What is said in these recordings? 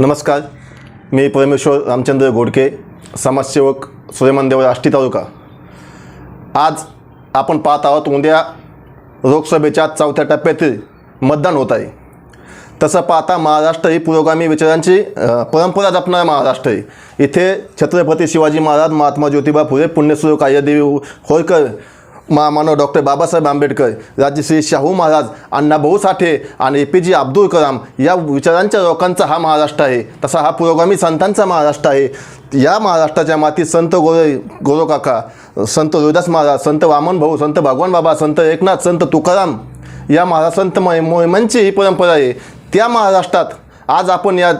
नमस्कार. मी परमेश्वर रामचंद्र गोडके समाजसेवक सूर्यमंदेवर आष्टी तालुका. आज आपण पाहत आहोत उद्या लोकसभेच्या चौथ्या टप्प्यातील मतदान होत आहे. तसं पाहता महाराष्ट्र ही पुरोगामी विचारांची परंपरा जपणारा महाराष्ट्र आहे. इथे छत्रपती शिवाजी महाराज महात्मा ज्योतिबा फुले पुण्यश्लोक कायदेवी होळकर महामानव डॉक्टर बाबासाहेब आंबेडकर राजश्री शाहू महाराज अण्णाभाऊ साठे आणि ए पी जे अब्दुल कलाम या विचारांच्या लोकांचा हा महाराष्ट्र आहे. तसा हा पुरोगामी संतांचा महाराष्ट्र आहे. या महाराष्ट्राच्या मातीत संत गोरे गोरोकाका संत रोहिदास महाराज संत वामन भाऊ संत भगवान बाबा संत एकनाथ संत तुकाराम या महाराज संत मोहिमांची ही परंपरा आहे. त्या महाराष्ट्रात आज आपण या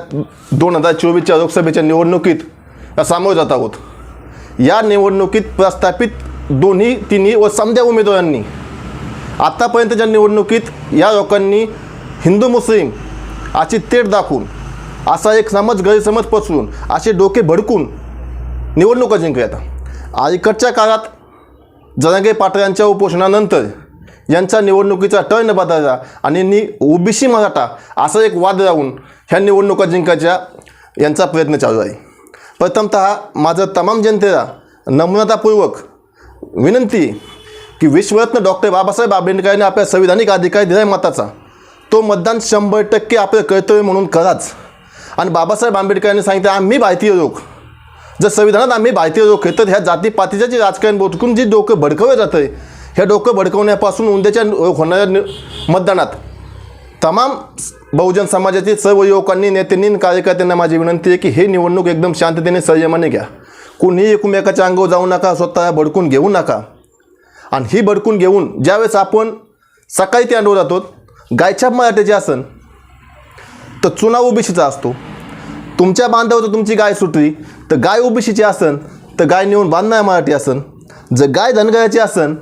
दोन हजार चोवीसच्या लोकसभेच्या निवडणुकीत सामोरं जात आहोत. या निवडणुकीत प्रस्थापित दोन्ही तिन्ही व समध्या उमेदवारांनी. आत्तापर्यंतच्या निवडणुकीत या लोकांनी हिंदू मुस्लिम अशी तेट दाखवून असा एक समज गैरसमज पसरून असे डोके भडकून निवडणुका जिंकल्यात अलीकडच्या काळात जरांगे पाटील यांच्या उपोषणानंतर यांचा निवडणुकीचा टर्न बदलला आणि नि ओबीसी मराठा असा एक वाद लावून ह्या निवडणुका जिंकायच्या यांचा प्रयत्न चालू आहे. प्रथमतः माझं तमाम जनतेला नम्रतापूर्वक विनंती की विश्वरत्न डॉक्टर बाबासाहेब आंबेडकरांनी आपल्या संविधानिक अधिकार दिला आहे मताचा. तो मतदान शंभर टक्के आपलं कर्तव्य म्हणून कराच. आणि बाबासाहेब आंबेडकरांनी सांगितलं आम्ही भारतीय लोक. जर संविधानात आम्ही भारतीय लोक आहे तर ह्या जातीपातीचं जे राजकारण बोटकून जे डोकं भडकवलं जातं आहे ह्या डोकं भडकवण्यापासून उद्याच्या होणाऱ्या मतदानात तमाम बहुजन समाजातील सर्व युवकांनी नेत्यांनी कार्यकर्त्यांना माझी विनंती आहे की हे निवडणूक एकदम शांततेने संयमाने घ्या. कुणीही एकमेकाच्या अंगावर जाऊ नका स्वतः भडकून घेऊ नका. आणि ही भडकून घेऊन ज्यावेळेस आपण सकाळी ते अंडवर जातो गायछाप मराठ्याचे असन तर चुना ओबीसीचा असतो. तुमच्या बांधावर तुमची गाय सुटली तर गाय ओबीसीची असन तर गाय नेऊन बांधणार मराठी असन. जर गाय धनगराची असन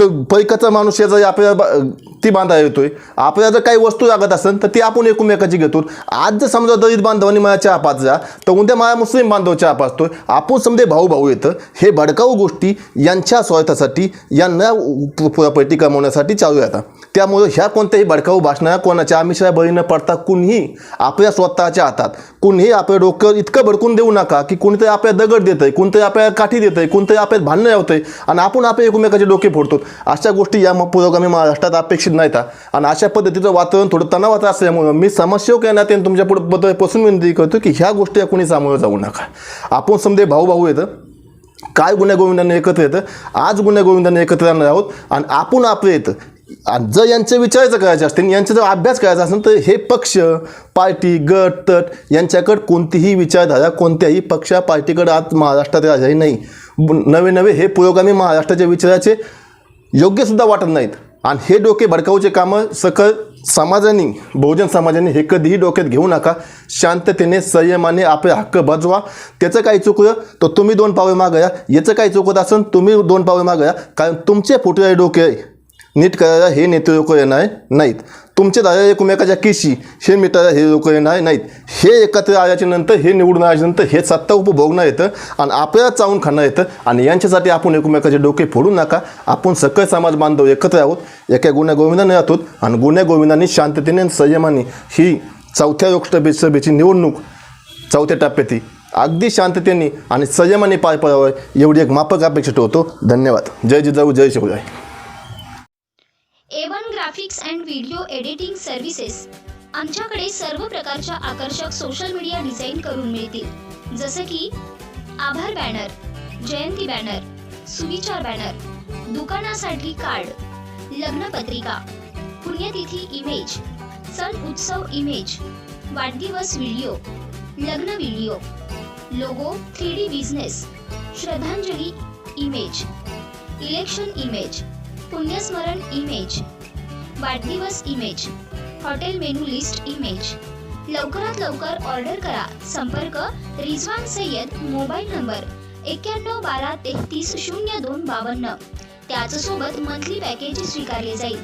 तर पैकाचा माणूस याचा आपल्याला ती बांधा येतोय. आपल्याला जर काही वस्तू लागत असेल तर ती आपण एकमेकाची घेतो. आज जर समजा दलित बांधवांनी मला चहा जा तर उद्या मला मुस्लिम बांधव चहा पाचतोय आपण समजे भाऊ भाऊ येतं. हे भडकाऊ गोष्टी यांच्या स्वार्थासाठी यांना प्रॉपर्टी कमवण्यासाठी चालू येतात त्यामुळे ह्या कोणत्याही भडकाऊ भाषणाला कोणाच्या आमिषाला बळी न पडता कुणीही आपल्या स्वतःच्या हातात कुणीही आपल्या डोकं इतकं भडकून देऊ नका की कोणीतरी आपल्याला दगड देतंय कोणतरी आपल्याला काठी देतंय कोणतरी आपल्याला भांडणं लावतंय आणि आपण आपल्या एकमेकाचे डोके फोडतो. अशा गोष्टी या पुरोगामी महाराष्ट्रात अपेक्षित नाहीत. आणि अशा पद्धतीचं वातावरण थोडं तणावाचं असल्यामुळं मी समस्या ना ते तुमच्यापुढे बद्दलपासून विनंती करतो की ह्या गोष्टी या कोणी सामोरं जाऊ नका. आपण समजे भाऊ भाऊ येतं काय गुन्ह्या एकत्र येतं? आज गुन्ह्या एकत्र येणार आहोत. आणि आपण आपलं येतं आणि जर यांचे विचारायचं करायचं असतील यांचा जर अभ्यास करायचा असेल तर हे पक्ष पार्टी गट तट यांच्याकडे कोणतीही विचारधारा कोणत्याही पक्षा पार्टीकडे आज महाराष्ट्रात राजाही नाही. नवे नवे हे पुरोगामी महाराष्ट्राच्या विचाराचे योग्यसुद्धा वाटत नाहीत. आणि हे डोके भडकावूचे कामं सकल समाजाने बहुजन समाजाने हे कधीही डोक्यात घेऊ नका. शांततेने संयमाने आपले हक्क बजवा. त्याचं काही चुकलं तर तुम्ही दोन पावले मागया याचं काही चुकत असेल तुम्ही दोन पावले मागया कारण तुमचे फुटलेले डोके नीट करायला हे नेते लोक येणार नाहीत. तुमचे दादा एकमेकाच्या केशी हे मिटायला हे लोक येणार नाहीत. हे एकत्र आल्याच्यानंतर हे निवडून आल्याच्यानंतर हे सत्ता उपभोगणार येतं आणि आपल्याला चावून खाणार येतं आणि यांच्यासाठी आपण एकमेकाचे डोके फोडू नका. आपण सकळ समाज बांधव एकत्र आहोत. एका गुन्ह्या गोविंदाने आहोत आणि गुन्ह्या गोविंदांनी शांततेने आणि संयमाने ही चौथ्या लोकसभे सभेची निवडणूक चौथ्या टप्प्यात अगदी शांततेने आणि संयमाने पार पडावं एवढी एक मापक अपेक्षा ठेवतो. धन्यवाद. जय जिजाऊ जय Shivray. A one graphics and video editing services आमच्याकडे सर्व प्रकारच्या आकर्षक सोशल मीडिया डिझाईन करून मिळतील. जसे की आभार बॅनर जयंती बॅनर सुविचार बॅनर दुकानासाठी कार्ड लग्नपत्रिका पुण्यतिथी इमेज सण उत्सव इमेज वाढदिवस व्हिडिओ लग्न video logo three D business श्रद्धांजली इमेज इलेक्शन इमेज पुण्यस्मरण इमेज वाढदिवस image hotel menu list image लवकरात लवकर ऑर्डर करा. संपर्क रिझवान सय्यद मोबाईल नंबर एक्क्याण्णव बारा तेहतीस शून्य दोन बावन्न. त्याचसोबत मंथली पॅकेज स्वीकारले जाईल.